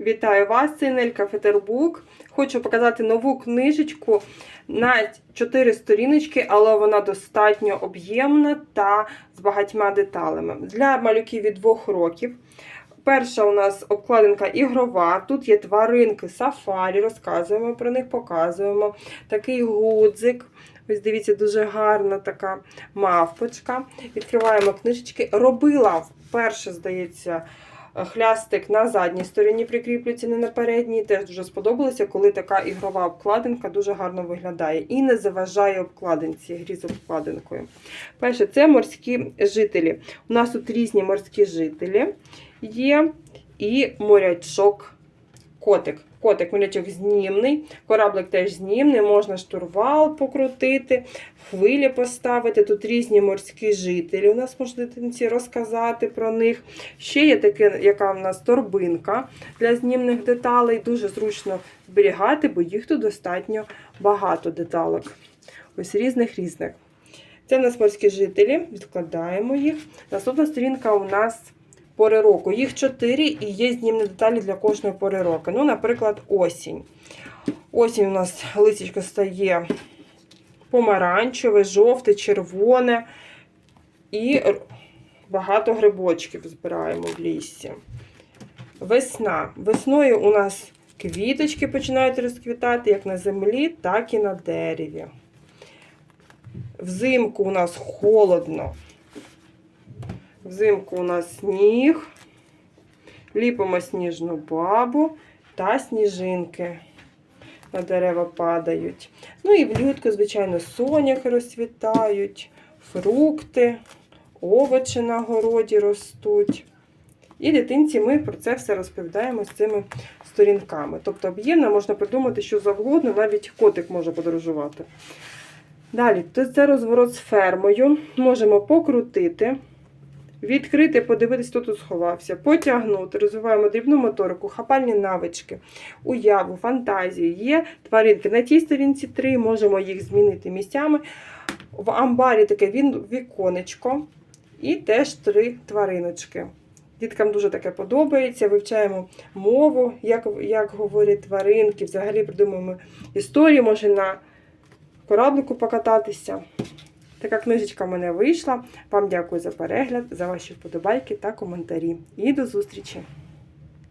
Вітаю вас, це Нелька Фетербук. Хочу показати нову книжечку на 4 сторіночки, але вона достатньо об'ємна та з багатьма деталями. Для малюків від 2 років. Перша у нас обкладинка ігрова. Тут є тваринки сафарі, розказуємо про них, показуємо. Такий гудзик. Ось дивіться, дуже гарна така мавпочка. Відкриваємо книжечки. Робила вперше, здається, хлястик на задній стороні прикріплюється, не на передній. Теж дуже сподобалося, коли така ігрова обкладинка дуже гарно виглядає і не заважає обкладинці, грі з обкладинкою. Перше, це морські жителі. У нас тут різні морські жителі є і морячок котик. Котик морячок знімний, кораблик теж знімний, можна штурвал покрутити, хвилі поставити. Тут різні морські жителі. У нас можна дитинці розказати про них. Ще є таке, яка в нас торбинка для знімних деталей. Дуже зручно зберігати, бо їх тут достатньо багато деталок. Ось різних різних. Це в нас морські жителі, відкладаємо їх. Наступна сторінка у нас пори року. Їх чотири і є знімні деталі для кожної пори року. Ну, наприклад, осінь. Осінь у нас лисичко стає помаранчеве, жовте, червоне. І багато грибочків збираємо в лісі. Весна. Весною у нас квіточки починають розквітати як на землі, так і на дереві. Взимку у нас холодно. Взимку у нас сніг. Ліпимо сніжну бабу та сніжинки на дерева падають. Ну і влітку, звичайно, соняхи розцвітають, фрукти, овочі на городі ростуть. І дитинці ми про це все розповідаємо з цими сторінками. Тобто об'ємно можна придумати що завгодно, навіть котик може подорожувати. Далі, це розворот з фермою. Можемо покрутити, відкрити, подивитись, хто тут сховався, потягнути, розвиваємо дрібну моторику, хапальні навички, уяву, фантазію. Є тваринки. На тій сторінці 3 можемо їх змінити місцями. В амбарі таке він віконечко. І теж три твариночки. Діткам дуже таке подобається. Вивчаємо мову, як, як говорять тваринки. Взагалі придумуємо історії, може на кораблику покататися. Така книжечка в мене вийшла. Вам дякую за перегляд, за ваші вподобайки та коментарі. І до зустрічі!